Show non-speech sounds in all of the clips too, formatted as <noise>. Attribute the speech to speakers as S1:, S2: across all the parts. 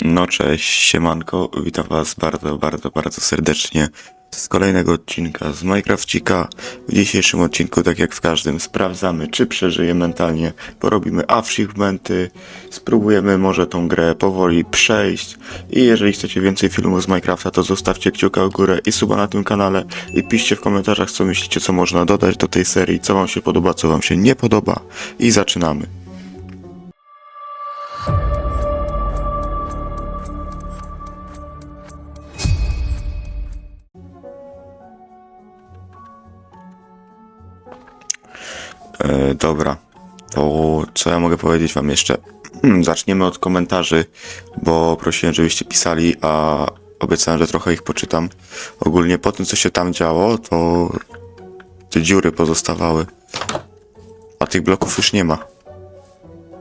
S1: No cześć, siemanko, witam was bardzo, bardzo, bardzo serdecznie z kolejnego odcinka z Minecrafcika. W dzisiejszym odcinku, tak jak w każdym, sprawdzamy czy przeżyję mentalnie, porobimy achievementy, spróbujemy może tą grę powoli przejść i jeżeli chcecie więcej filmów z Minecrafta, to zostawcie kciuka w górę i suba na tym kanale i piszcie w komentarzach co myślicie, co można dodać do tej serii, co wam się podoba, co wam się nie podoba i zaczynamy. E, dobra, to co ja mogę powiedzieć wam jeszcze? Hmm, Zaczniemy od komentarzy, bo prosiłem, żebyście pisali, a obiecałem, że trochę ich poczytam. Ogólnie po tym, co się tam działo, to te dziury pozostawały, a tych bloków już nie ma.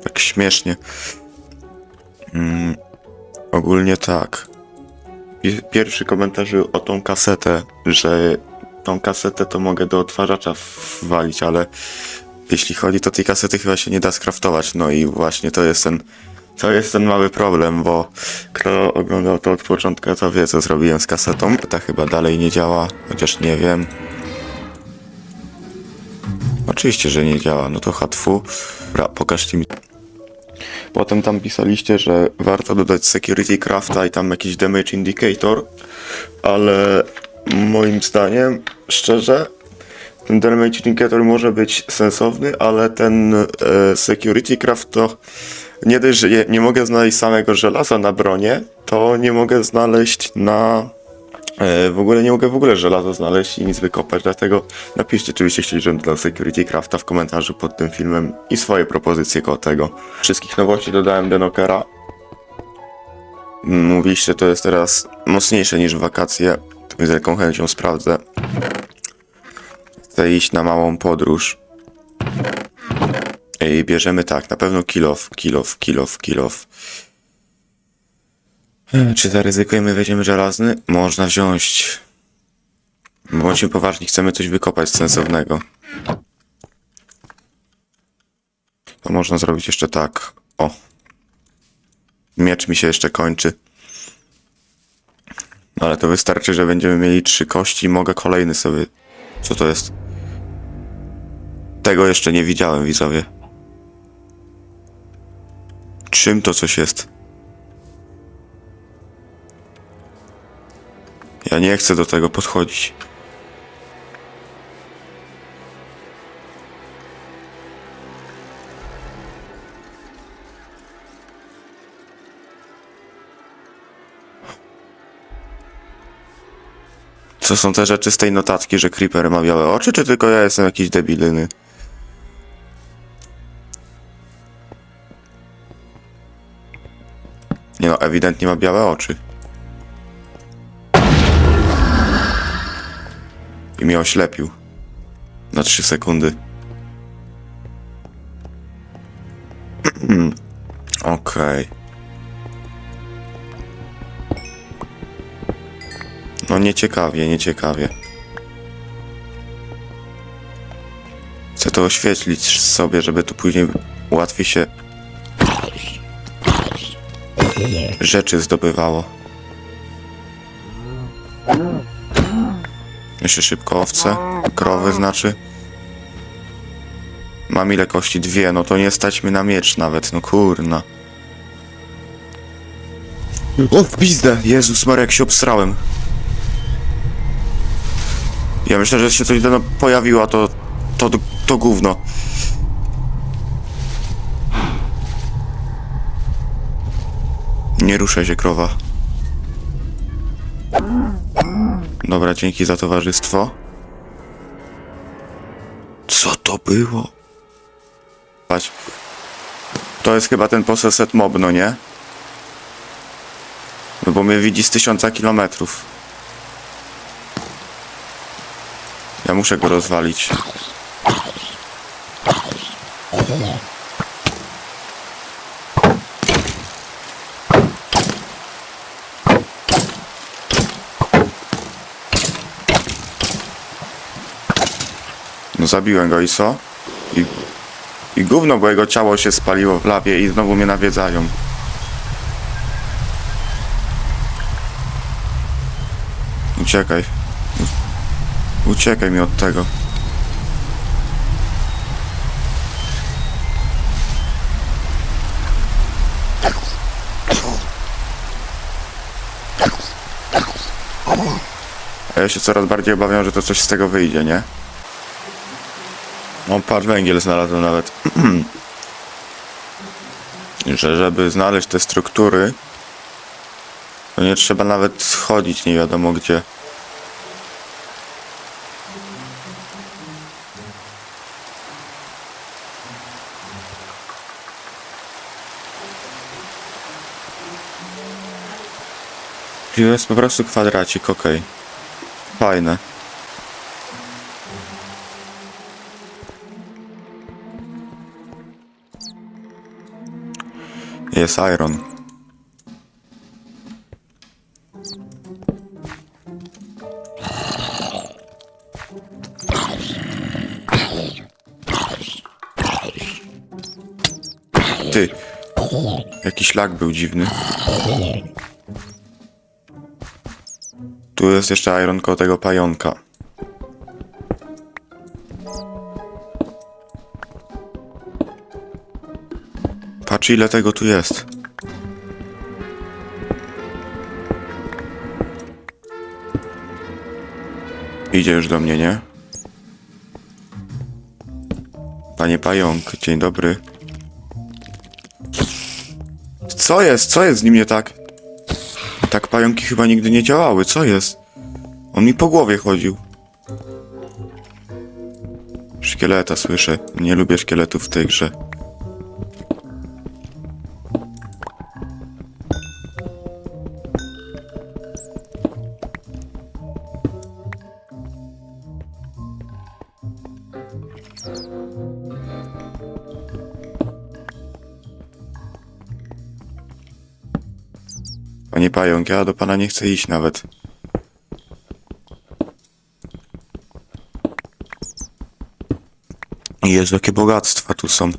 S1: Tak śmiesznie. Mm, ogólnie tak. Pi- Pierwszy komentarz o tą kasetę, że tą kasetę to mogę do odtwarzacza wwalić, ale jeśli chodzi, to tej kasety chyba się nie da skraftować. No i właśnie to jest ten, to jest ten mały problem, bo kto oglądał to od początku, to wie, co zrobiłem z kasetą. Ta chyba dalej nie działa, chociaż nie wiem. Oczywiście, że nie działa, no to hatfu. Dobra, pokażcie mi. Potem tam pisaliście, że warto dodać security crafta i tam jakiś damage indicator, ale moim zdaniem, szczerze, ten damage indicator może być sensowny, ale ten e, security craft to nie dość, że nie, nie mogę znaleźć samego żelaza na bronie, to nie mogę znaleźć na... E, w ogóle nie mogę w ogóle żelaza znaleźć i nic wykopać, dlatego napiszcie, czy byście chcieli, żebym dodał security crafta w komentarzu pod tym filmem i swoje propozycje koło tego. Wszystkich nowości dodałem Denokera. Mówiliście, to jest teraz mocniejsze niż wakacje, z wielką chęcią sprawdzę. Chcę iść na małą podróż. I bierzemy tak, na pewno kilof, kilof, kilof, kilof. E, Czy zaryzykujemy, weźmiemy żelazny? Można wziąć. Bądźmy poważni, chcemy coś wykopać sensownego. To można zrobić jeszcze tak. O. Miecz mi się jeszcze kończy. No ale to wystarczy, że będziemy mieli trzy kości i mogę kolejny sobie. Co to jest? Tego jeszcze nie widziałem, widzowie. Czym to coś jest? Ja nie chcę do tego podchodzić. Co są te rzeczy z tej notatki, że Creeper ma białe oczy, czy tylko ja jestem jakiś debilyny? Ewidentnie ma białe oczy. I mnie oślepił. Na 3 sekundy. <clears throat> Okej. No nieciekawie, nieciekawie. Chcę to oświetlić sobie, żeby tu później łatwiej się rzeczy zdobywało. Jeszcze szybko owce, krowy znaczy. Mam ile kości? Dwie, no to nie stać mnie na miecz nawet, no kurna. O, w! Jezus Maria, jak się obsrałem. Ja myślę, że się coś dano pojawiło, a to, to, to gówno. Nie ruszaj się, krowa. Dobra, dzięki za towarzystwo. Co to było? Patrz. To jest chyba ten poseset mob, no nie? No bo mnie widzi z tysiąca kilometrów. Ja muszę go rozwalić. zabiłem go i co? I, I gówno, bo jego ciało się spaliło w lawie i znowu mnie nawiedzają. Uciekaj. Uciekaj mi od tego. A ja się coraz bardziej obawiam, że to coś z tego wyjdzie, nie? No, patrz, węgiel znalazłem nawet. <clears throat> że żeby znaleźć te struktury, to nie trzeba nawet schodzić nie wiadomo gdzie. Tu jest po prostu kwadracik, okej. Fajne. Jest iron. Ty. Jakiś lag był dziwny. Tu jest jeszcze iron tego pająka. Patrz ile tego tu jest. Idzie już do mnie, nie? Panie pająk, dzień dobry. Co jest? Co jest z nim nie tak? Tak pająki chyba nigdy nie działały. Co jest? On mi po głowie chodził. Szkieleta słyszę. Nie lubię szkieletów w tej grze. Panie pająk, ja do pana nie chcę iść nawet. Jezu, jakie bogactwa tu są.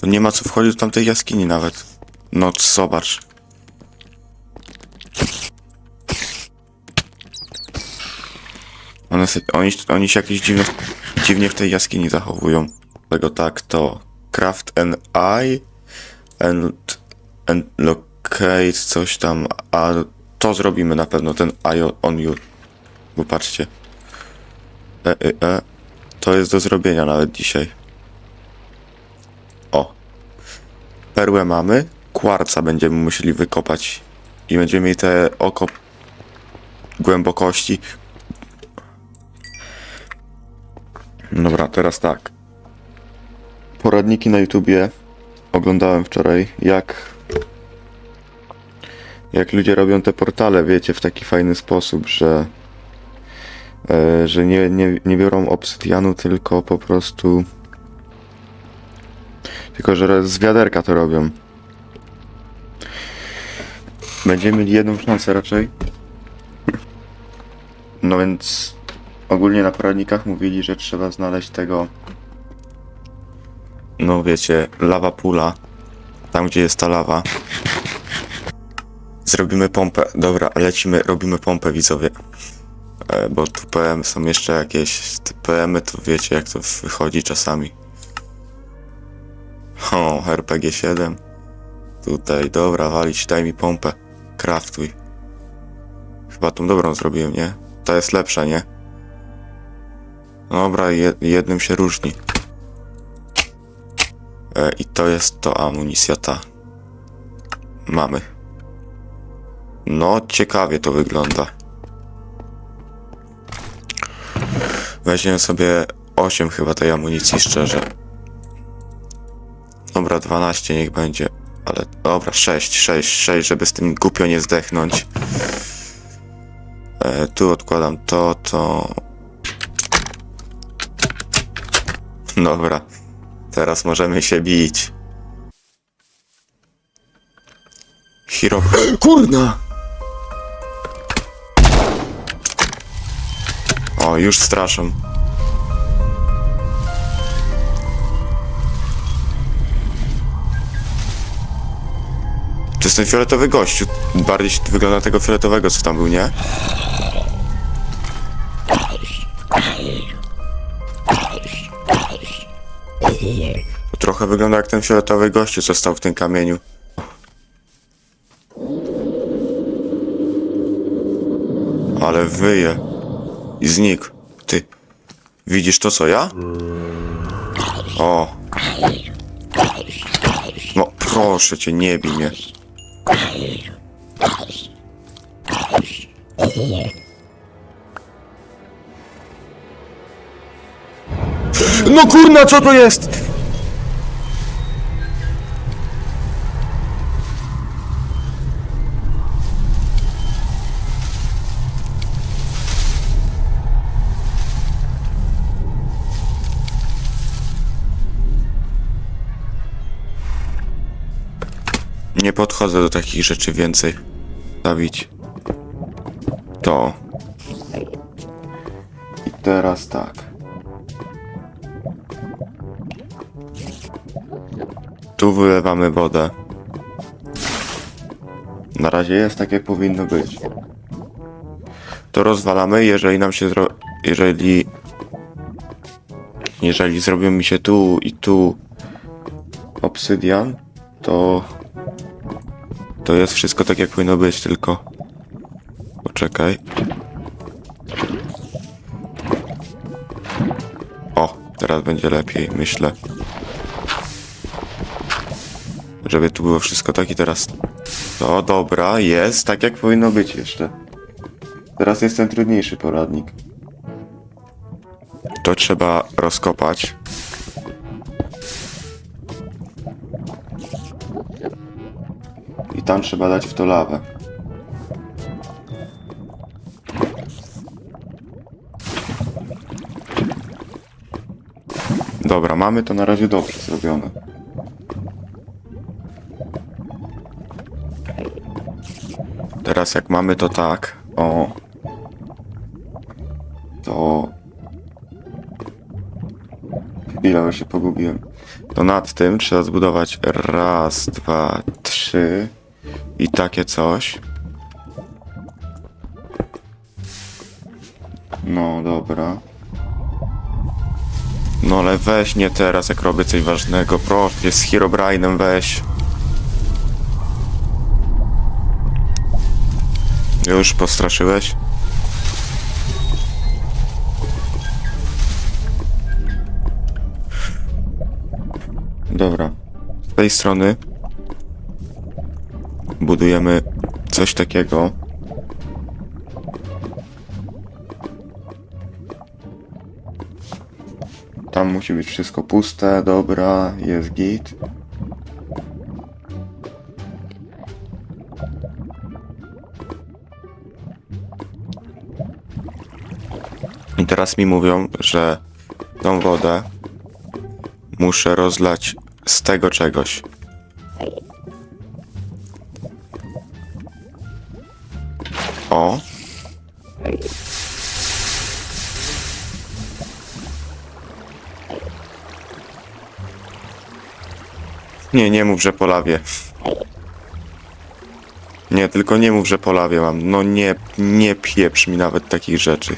S1: To nie ma co wchodzić do tamtej jaskini nawet. No, zobacz. One, oni, oni się jakieś dziwne, dziwnie w tej jaskini zachowują. Tego tak, to craft an eye and, and locate coś tam, a to zrobimy na pewno, ten eye on you. Bo patrzcie. E, e, e. To jest do zrobienia nawet dzisiaj. O. Perłę mamy. Kwarca będziemy musieli wykopać. I będziemy mieli te oko głębokości. Dobra, teraz tak. Poradniki na YouTubie oglądałem wczoraj, jak jak ludzie robią te portale, wiecie, w taki fajny sposób, że e, że nie, nie, nie biorą obsydianu, tylko po prostu tylko, że z wiaderka to robią. Będziemy mieli jedną szansę raczej. No więc ogólnie na poradnikach mówili, że trzeba znaleźć tego no wiecie, lawa pula. Tam gdzie jest ta lawa. Zrobimy pompę. Dobra, lecimy, robimy pompę widzowie. E, bo tu PM są jeszcze jakieś. PM-y to wiecie jak to wychodzi czasami. O, RPG 7. Tutaj, dobra, walić, daj mi pompę. Craftuj. Chyba tą dobrą zrobiłem, nie? Ta jest lepsza, nie? Dobra, je, jednym się różni. E, I to jest to amunicja ta. Mamy. No, ciekawie to wygląda. Weźmiemy sobie 8 chyba tej amunicji, szczerze. Dobra, 12 niech będzie. Ale dobra, 6, 6, 6, żeby z tym głupio nie zdechnąć. E, tu odkładam to, to... Dobra. Teraz możemy się bić. Hiro... Kurna! O, już straszą. To jest ten fioletowy gościu. Bardziej wygląda tego fioletowego, co tam był, nie? To trochę wygląda jak ten fioletowy gościu, co stał w tym kamieniu. Ale wyje. I znikł. Ty. Widzisz to co ja? O. No proszę cię, nie bij mnie. No kurna, co to jest? Nie podchodzę do takich rzeczy więcej. Dawić. To. I teraz tak. Tu wylewamy wodę. Na razie jest tak jak powinno być. To rozwalamy, jeżeli nam się zro... Jeżeli... Jeżeli zrobią mi się tu i tu obsydian, to... To jest wszystko tak jak powinno być, tylko... Poczekaj. O, teraz będzie lepiej, myślę. Żeby tu było wszystko tak i teraz... To dobra, jest tak jak powinno być jeszcze. Teraz jest ten trudniejszy poradnik. To trzeba rozkopać. Tam trzeba dać w to lawę. Dobra, mamy to na razie dobrze zrobione. Teraz jak mamy to tak, o. To... Chwilę, bo się pogubiłem. To nad tym trzeba zbudować raz, dwa, trzy i takie coś. No dobra. No ale weź nie teraz, jak robię coś ważnego. Proszę, z Herobrine'em weź. Już postraszyłeś? Dobra. Z tej strony budujemy coś takiego. Tam musi być wszystko puste, dobra, jest git. I teraz mi mówią, że tą wodę muszę rozlać z tego czegoś. Nie, nie mów, że po lawie. Nie, tylko nie mów, że po lawie mam. No nie, nie pieprz mi nawet takich rzeczy.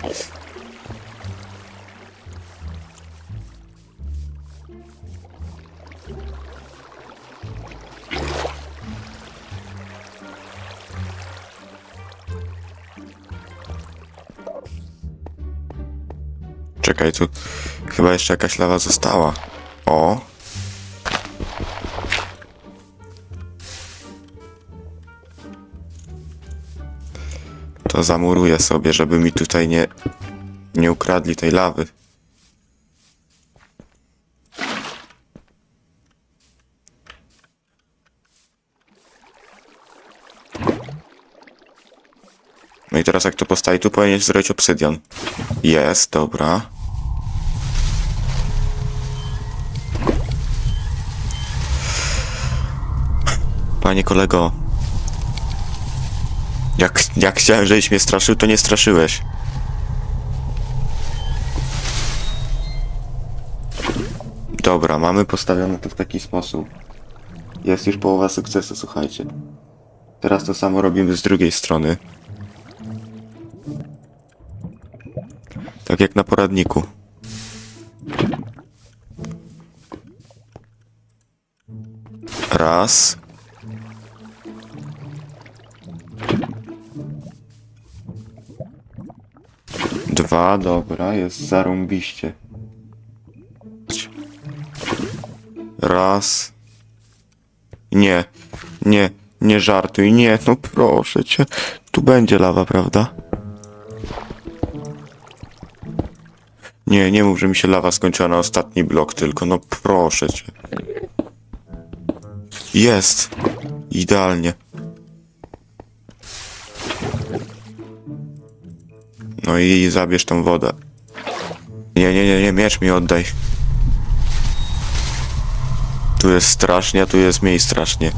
S1: Czekaj, tu chyba jeszcze jakaś lawa została. O. zamuruję sobie, żeby mi tutaj nie, nie ukradli tej lawy. No i teraz jak to postawi, tu powinieneś zrobić obsydian. Jest, dobra. Panie kolego. Jak, jak chciałem, żebyś mnie straszył, to nie straszyłeś. Dobra, mamy postawione to w taki sposób. Jest już połowa sukcesu, słuchajcie. Teraz to samo robimy z drugiej strony. Tak jak na poradniku. Raz. Dwa, dobra, jest zarąbiście. Raz. Nie, nie, nie żartuj, nie, no proszę cię. Tu będzie lawa, prawda? Nie, nie mów, że mi się lawa skończyła na ostatni blok tylko, no proszę cię. Jest! Idealnie. No i zabierz tą wodę. Nie, nie, nie, nie, miecz mi oddaj. Tu jest strasznie, a tu jest mniej strasznie.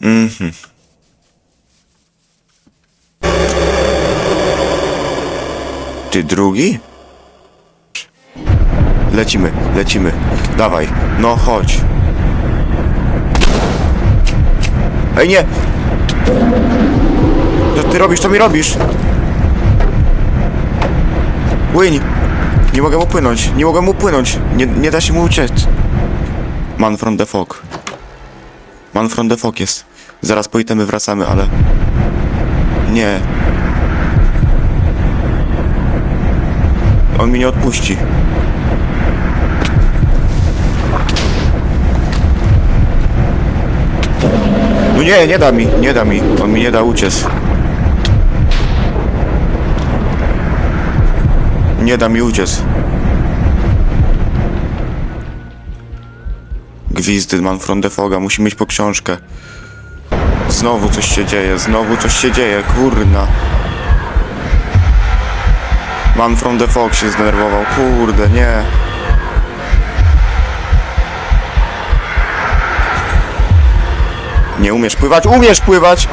S1: Mhm. Ty drugi? Lecimy, lecimy. Dawaj, no chodź. Ej, nie! Co ty robisz? Co mi robisz? Płyń! Nie mogę mu płynąć, nie mogę mu płynąć. Nie, nie da się mu uciec. Man from the fog. Man from the fog jest. Zaraz po wracamy, ale... Nie. On mi nie odpuści. No nie, nie da mi, nie da mi. On mi nie da uciec. Nie da mi uciec. Gwizdy, man from the foga, musi mieć po książkę. Znowu coś się dzieje, znowu coś się dzieje, kurna. Man from the fog się zdenerwował, kurde, nie. Nie umiesz pływać, umiesz pływać!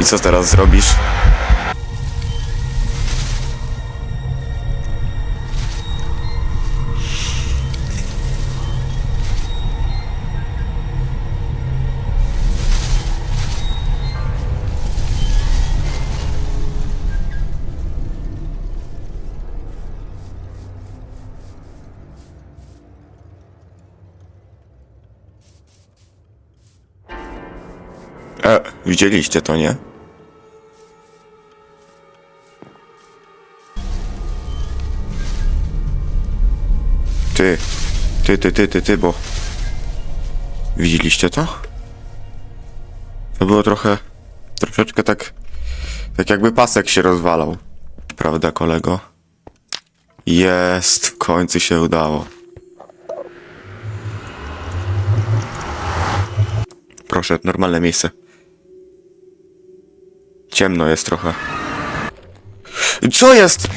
S1: I co teraz zrobisz? Widzieliście to, nie? Ty, ty, ty, ty, ty, ty, bo... Widzieliście to? To było trochę... Troszeczkę tak... Tak jakby pasek się rozwalał. Prawda, kolego? Jest, w końcu się udało. Proszę, normalne miejsce. Ciemno jest trochę. Co jest?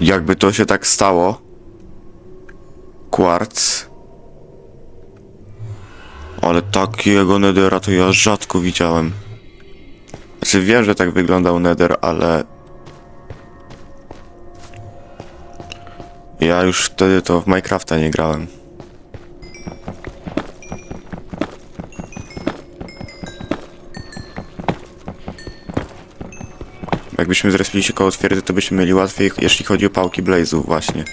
S1: Jakby to się tak stało. Kwarc. Ale takiego nedera to ja rzadko widziałem. Znaczy wiem, że tak wyglądał nether, ale Ja już wtedy to w Minecrafta nie grałem. Jakbyśmy zrespili się koło twierdzy, to byśmy mieli łatwiej, jeśli chodzi o pałki Blaze'ów właśnie.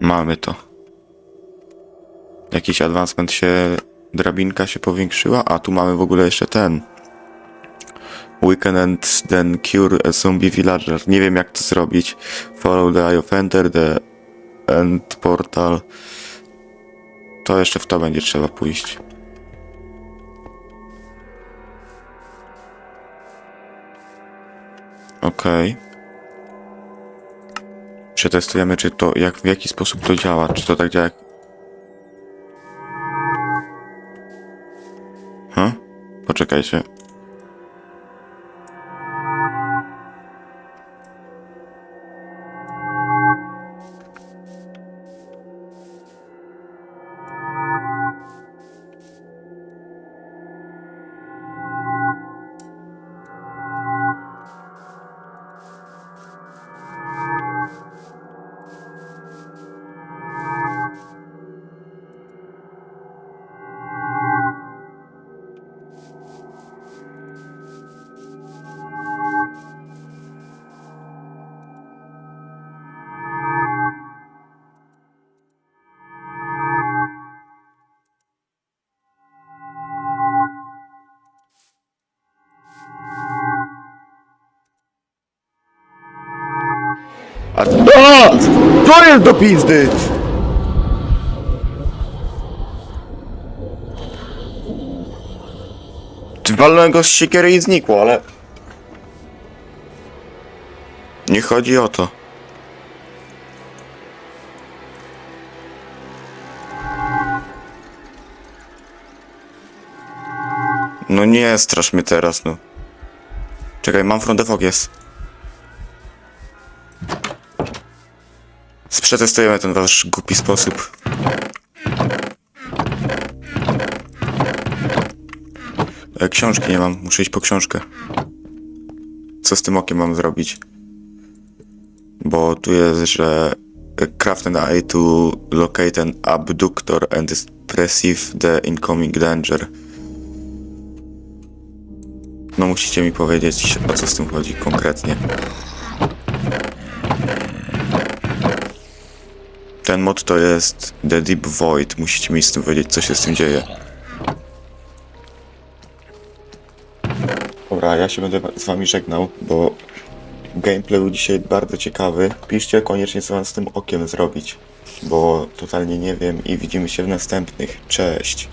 S1: Mamy to. Jakiś advancement się... Drabinka się powiększyła, a tu mamy w ogóle jeszcze ten. We can and then cure a zombie villager. Nie wiem jak to zrobić. Follow the eye of enter, the end portal. To jeszcze w to będzie trzeba pójść. Okej. Przetestujemy, czy to, jak, w jaki sposób to działa. Czy to tak działa jak... Huh? Poczekajcie. Co jest do pizdy? Ty walnąłem go z siekiery i znikło, ale... Nie chodzi o to. No nie strasz mnie teraz, no. Czekaj, mam front jest. Przetestujemy ten wasz głupi sposób. E, Książki nie mam, muszę iść po książkę. Co z tym okiem mam zrobić? Bo tu jest, że craft an eye to locate an abductor and perceive the incoming danger. No musicie mi powiedzieć, o co z tym chodzi konkretnie. Ten mod to jest The Deep Void. Musicie mi z tym powiedzieć, co się z tym dzieje. Dobra, ja się będę z wami żegnał, bo gameplay był dzisiaj bardzo ciekawy. Piszcie koniecznie, co mam z tym okiem zrobić, bo totalnie nie wiem i widzimy się w następnych. Cześć!